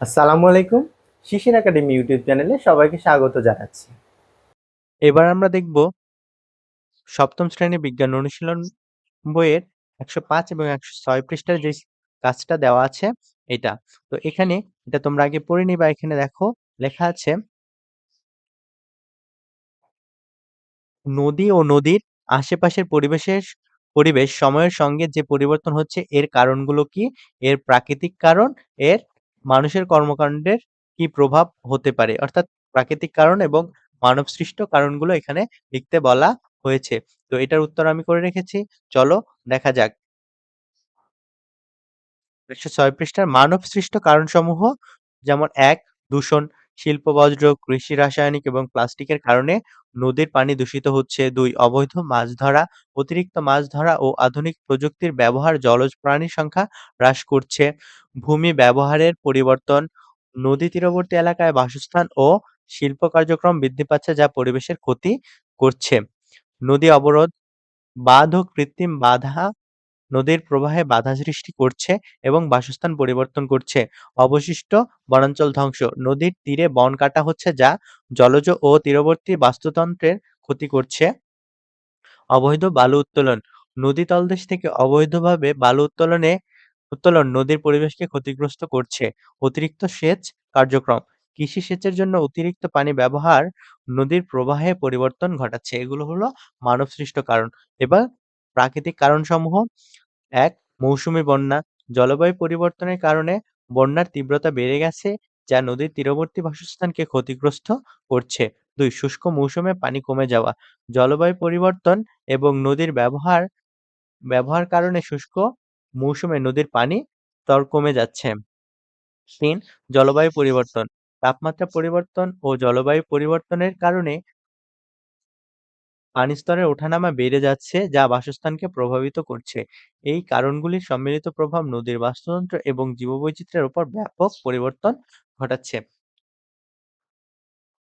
আসসালামু আলাইকুম, শিশির academy YouTube চ্যানেলে সবাইকে স্বাগত জানাচ্ছি। এবার আমরা দেখব সপ্তম শ্রেণি বিজ্ঞান অনুশীলন বইয়ের একশো পাঁচ এবং একশো ছয় পৃষ্ঠার যে কাজটা দেওয়া আছে, এটা। তো এখানে এটা তোমরা আগে পড়ে নিবা, এখানে দেখো লেখা আছে, নদী ও নদীর আশেপাশের পরিবেশের পরিবেশ সময়ের সঙ্গে যে পরিবর্তন হচ্ছে, এর কারণগুলো কি? এর প্রাকৃতিক কারণ, এর মানুষের কর্মকাণ্ডের কি প্রভাব হতে পারে? অর্থাৎ প্রাকৃতিক কারণ এবং মানবসৃষ্ট কারণগুলো এখানে লিখতে বলা হয়েছে। তো এটার উত্তর আমি করে রেখেছি। চলো দেখা যাক। একশো ছয় পৃষ্ঠার মানব সৃষ্ট কারণসমূহ যেমন এক, দূষণ শিল্প, বজ্র, কৃষি, রাসায়নিক এবং প্লাস্টিকের কারণে নদীর পানি দূষিত হচ্ছে। দুই, অবৈধ মাছ ধরা, অতিরিক্ত মাছ ধরা ও আধুনিক প্রযুক্তির ব্যবহার জলজ প্রাণীর সংখ্যা হ্রাস করছে। ভূমি ব্যবহারের পরিবর্তন, নদী তীরবর্তী এলাকায় বাসস্থান ও শিল্প কার্যক্রম বৃদ্ধি পাচ্ছে যা পরিবেশের ক্ষতি করছে। নদী অবরোধ, বাঁধ ও কৃত্রিম বাধা নদীর প্রবাহে বাধা সৃষ্টি করছে এবং বাসস্থান পরিবর্তন করছে। অবশিষ্ট বনাঞ্চল ধ্বংস। নদীর তীরে বন কাটা হচ্ছে যা জলজ ও তীরবর্তী বাস্তুতন্ত্রের ক্ষতি করছে। অবৈধ বালু উত্তোলন। নদী তলদেশ থেকে অবৈধভাবে বালু উত্তোলনে উত্তোলন নদীর পরিবেশকে ক্ষতিগ্রস্ত করছে। অতিরিক্ত সেচ কার্যক্রম। কৃষি সেচের জন্য অতিরিক্ত পানি ব্যবহার নদীর প্রবাহে পরিবর্তন ঘটাচ্ছে। এগুলো হলো মানবসৃষ্ট কারণ। এবার প্রাকৃতিক কারণসমূহ। এক, মৌসুমি বন্যা। জলবায়ু পরিবর্তনের কারণে বন্যার তীব্রতা বেড়ে গেছে, যা নদীর তীরবর্তী বাসস্থানকে ক্ষতিগ্রস্ত করছে। দুই, শুষ্ক মৌসুমে পানি কমে যাওয়া। জলবায়ু পরিবর্তন এবং নদীর ব্যবহার ব্যবহার কারণে শুষ্ক মৌসুমে নদীর পানি স্তর কমে যাচ্ছে। তিন, জলবায়ু পরিবর্তন। তাপমাত্রা পরিবর্তন ও জলবায়ু পরিবর্তনের কারণে পানি স্তরের ওঠানামা বেড়ে যাচ্ছে, যা বাসস্থানকে প্রভাবিত করছে। এই কারণগুলির সম্মিলিত প্রভাব নদীর বাস্তুতন্ত্র এবং জীববৈচিত্র্যের উপর ব্যাপক পরিবর্তন ঘটাচ্ছে।